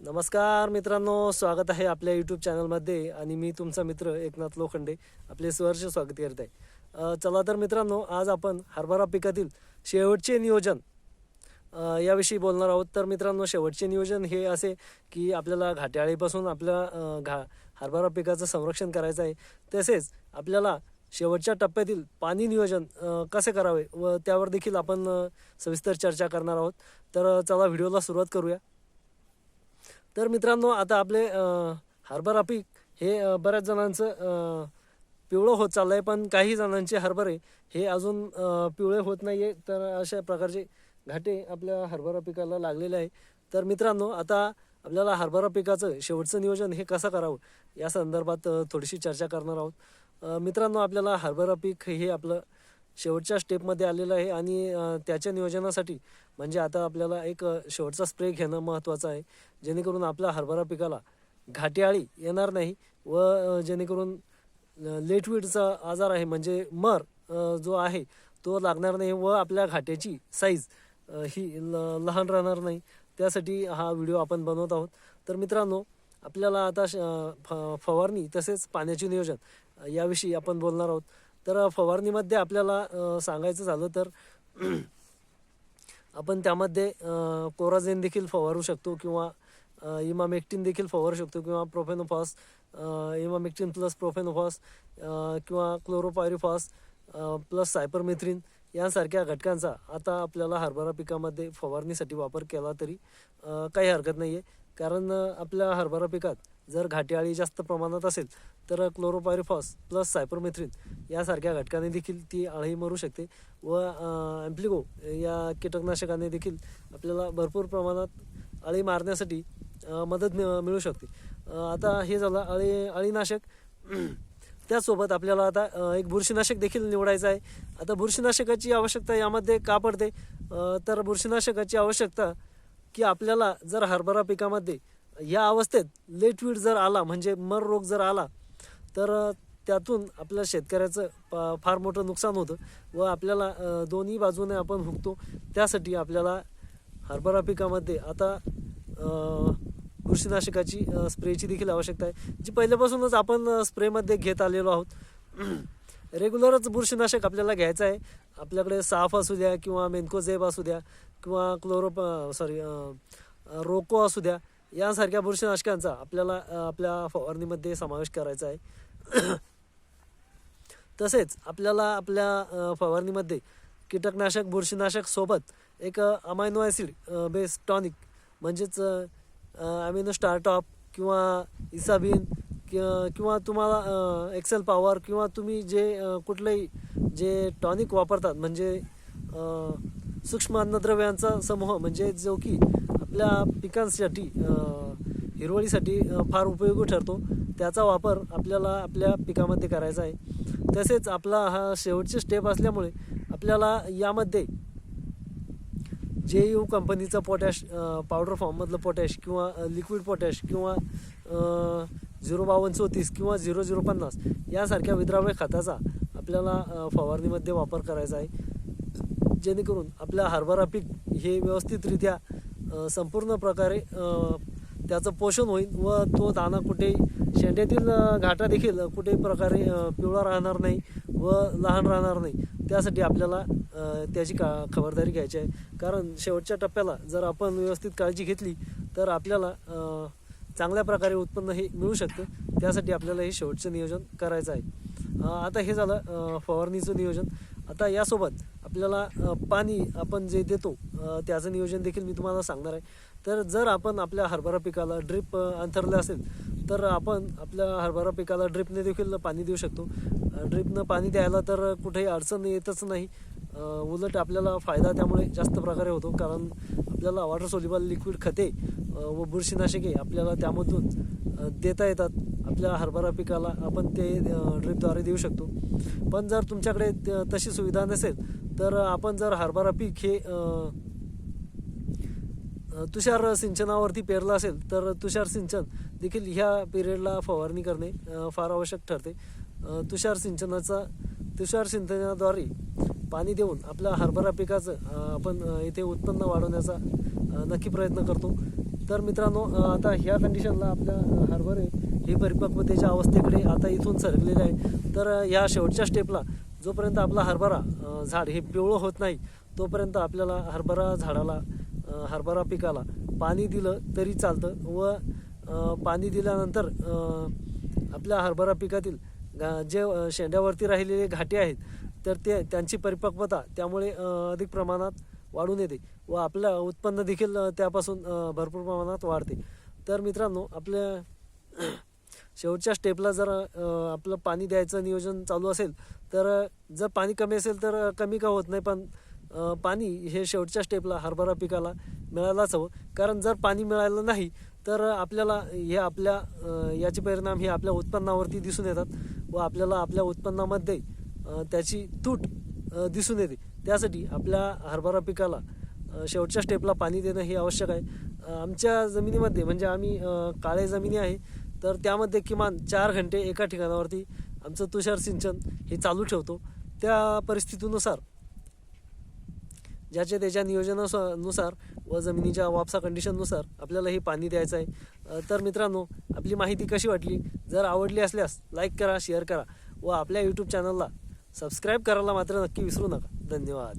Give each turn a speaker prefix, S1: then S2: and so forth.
S1: नमस्कार मित्रांनो स्वागत आहे आपल्या यूट्यूब चॅनलमध्ये आणि मी तुमचा मित्र एकनाथ लोखंडे आपले सहर्ष स्वागत करत आहे चला तर मित्रांनो आज आपण हरभरा पिकातील शेवटचे नियोजन याविषयी बोलणार आहोत. तर मित्रांनो शेवटचे नियोजन हे असे की आपल्याला घाट्याळीपासून आपल्या घा हरभरा पिकाचं संरक्षण करायचं आहे. तसेच आपल्याला शेवटच्या टप्प्यातील पाणी नियोजन कसे करावे व त्यावर देखील आपण सविस्तर चर्चा करणार आहोत. तर चला व्हिडिओला सुरुवात करूया. तर मित्रांनो आता आपले हरभरा पीक हे बऱ्याच जणांचं पिवळं होत चाललं आहे पण काही जणांचे हरभरे हे अजून पिवळे होत नाही आहे तर अशा प्रकारचे घाटे आपल्या हरभरा पिकाला लागलेले आहे. तर मित्रांनो आता आपल्याला हरभरा पिकाचं शेवटचं नियोजन हे कसं करावं या संदर्भात थोडीशी चर्चा करणार आहोत. मित्रांनो आपल्याला हरभरा पीक हे आपलं शेवटच्या स्टेपमध्ये आलेलं आहे आणि त्याच्या नियोजनासाठी म्हणजे आता आपल्याला एक शेवटचा स्प्रे घेणं महत्त्वाचं आहे. जेणेकरून आपल्या हरभरा पिकाला घाटेआळी येणार नाही व जेणेकरून लेटवीडचा आजार आहे म्हणजे मर जो आहे तो लागणार नाही व आपल्या घाट्याची साईज ही ल लहान राहणार नाही. त्यासाठी हा व्हिडिओ आपण बनवत आहोत. तर मित्रांनो आपल्याला आता श- फ फवारणी तसेच पाण्याचे नियोजन याविषयी आपण बोलणार आहोत. तर फवारणीमध्ये आपल्याला सांगायचं झालं तर आपण त्यामध्ये कोराझेन कोराजेन देखील फवारू शकतो किंवा इमामेक्टिन देखील फवारू शकतो किंवा प्रोफेनोफॉस इमामेक्टिन प्लस प्रोफेनोफॉस किंवा क्लोरोपायरिफॉस प्लस सायपरमेथ्रिन यांसारख्या घटकांचा आता आपल्याला हरभरा पिकामध्ये फवारणीसाठी वापर केला तरी काही हरकत नाही आहे कारण आपल्या हरभरा पिकात जर घाटी जास्त प्रमाणात असेल तर क्लोरोपायरिफॉस प्लस सायपरमेथ्रिन यासारख्या घटकाने देखील ती आळी मरू शकते व ॲम्प्लिगो या कीटकनाशकाने देखील आपल्याला भरपूर प्रमाणात अळी मारण्यासाठी मदत मिळू शकते. आता हे झालं अळी अळीनाशक त्याचसोबत आपल्याला आता एक बुरशीनाशक देखील निवडायचं आहे. आता बुरशीनाशकाची आवश्यकता यामध्ये का पडते? तर बुरशीनाशकाची आवश्यकता की आपल्याला जर हरभरा पिकामध्ये या अवस्थेत लेटवीड जर आला म्हणजे मर रोग जर आला तर त्यातून आपल्या शेतकऱ्याचं फार मोठं नुकसान होतं व आपल्याला दोन्ही बाजूने आपण हुकतो. त्यासाठी आपल्याला हरभरा पिकामध्ये आता बुरशीनाशकाची स्प्रेची देखील आवश्यकता आहे जी पहिल्यापासूनच आपण स्प्रेमध्ये घेत आलेलो आहोत. रेग्युलरच बुरशीनाशक आपल्याला घ्यायचं आहे. आपल्याकडे साफ असू द्या किंवा मेन्कोझेब असू द्या किंवा क्लोरो सॉरी रोको असू द्या. यासारख्या बुरशीनाशकांचा आपल्याला आपल्या फवारणीमध्ये समावेश करायचा आहे. तसेच आपल्याला आपल्या फवारणीमध्ये कीटकनाशक बुरशीनाशक सोबत एक अमायनो ॲसिड बेस टॉनिक म्हणजेच अमिनो स्टार्टॉप किंवा इसाबिन कि- किंवा तुम्हाला एक्सेल पॉवर किंवा तुम्ही जे कुठलेही कुठलंही जे टॉनिक वापरतात म्हणजे सूक्ष्म अन्नद्रव्यांचा समूह म्हणजे जो की आपल्या पिकांसाठी हिरवळीसाठी फार उपयोगी ठरतो. त्याचा वापर आपल्याला आपल्या पिकामध्ये करायचा आहे. तसेच आपला हा शेवटची स्टेप असल्यामुळे आपल्याला यामध्ये जे यू कंपनीचं पोटॅश पावडर फॉर्ममधलं पोटॅश किंवा लिक्विड पोटॅश किंवा झिरो बावन्न चौतीस किंवा झिरो झिरो पन्नास यासारख्या विद्राव्य खताचा आपल्याला फवारणीमध्ये वापर करायचा आहे. जेणेकरून आपल्या हरभरा पीक हे व्यवस्थितरित्या संपूर्ण प्रकारे त्याचं पोषण होईल व तो दाना कुठे शेंड्यातील घाटा देखील कुठे प्रकारे पिवळा राहणार नाही व लहान राहणार नाही. त्यासाठी आपल्याला त्याची का खबरदारी घ्यायची आहे. कारण शेवटच्या टप्प्याला जर आपण व्यवस्थित काळजी घेतली तर आपल्याला चांगल्या प्रकारे उत्पन्न हे मिळू शकतं. त्यासाठी आपल्याला हे शेवटचं नियोजन करायचं आहे. आता हे झालं फवारणीचं नियोजन. आता यासोबत आपल्याला पाणी आपण जे देतो त्याचं नियोजन देखील मी तुम्हाला सांगणार आहे. तर जर आपण आपल्या हरभरा पिकाला ड्रिप अंथरलं असेल तर आपण आपल्या हरभरा पिकाला ड्रिपने देखील पाणी देऊ शकतो. ड्रिपनं पाणी द्यायला तर कुठेही अडचण येतच नाही. उलट आपल्याला फायदा त्यामुळे जास्त प्रकारे होतो कारण आपल्याला वॉटर सोल्युबल लिक्विड खते व बुरशीनाशके आपल्याला त्यामधून देता येतात. आपल्या हरभरा पिकाला आपण ते ड्रीपद्वारे ड्रिपद्वारे देऊ शकतो. पण जर तुमच्याकडे त- तशी सुविधा नसेल तर आपण जर हरभरा पीक हे तुषार सिंचनावरती पेरलं असेल तर तुषार सिंचन देखील ह्या पिरियडला फवारणी करणे फार आवश्यक ठरते. तुषार सिंचनाचा तुषार सिंचनाद्वारे पाणी देऊन आपल्या हरभरा पिकाचं आपण येथे इथे उत्पन्न वाढवण्याचा नक्की प्रयत्न करतो. तर मित्रांनो आता ह्या कंडिशनला आपल्या हरभरे हे परिपक्वतेच्या अवस्थेकडे आता इथून सरकलेले आहे. तर या शेवटच्या स्टेपला जोपर्यंत आपला हरभरा झाड हे पिवळं होत नाही तोपर्यंत आपल्याला हरभरा झाडाला हरभरा पिकाला पाणी दिलं तरी चालतं व पाणी दिल्यानंतर आपल्या हरभरा पिकातील गा- जे शेंड्यावरती राहिलेले घाटे आहेत तर ते त्यांची परिपक्वता त्यामुळे अधिक प्रमाणात वाढून येते व आपलं उत्पन्न देखील त्यापासून भरपूर प्रमाणात वाढते. तर मित्रांनो आपल्या शेवटच्या स्टेपला जर आपलं पाणी द्यायचं नियोजन चालू असेल तर जर पाणी कमी असेल तर कमी का होत नाही पण पाणी हे शेवटच्या स्टेपला हरभरा पिकाला मिळायलाच हवं. कारण जर पाणी मिळालं नाही तर आपल्याला हे आपल्या याचे परिणाम हे आपल्या उत्पन्नावरती दिसून येतात व आपल्याला आपल्या उत्पन्नामध्ये त्याची तूट दिसून येते. त्यासाठी आपल्या हरभरा पिकाला शेवटच्या स्टेपला पाणी देणं हे आवश्यक आहे. आमच्या जमिनीमध्ये म्हणजे आम्ही काळे जमिनी आहे तर त्यामध्ये किमान चार घंटे एका ठिकाणावरती आमचं तुषार सिंचन हे चालू ठेवतो. त्या परिस्थितीनुसार ज्याच्या त्याच्या नियोजनानुसार नुसार व जमिनीच्या वापसा कंडिशननुसार आपल्याला हे पाणी द्यायचं आहे. तर मित्रांनो आपली माहिती कशी वाटली? जर आवडली असल्यास लाईक करा शेअर करा व आपल्या यूट्यूब चॅनलला सबस्क्राईब करायला मात्र नक्की विसरू नका. धन्यवाद.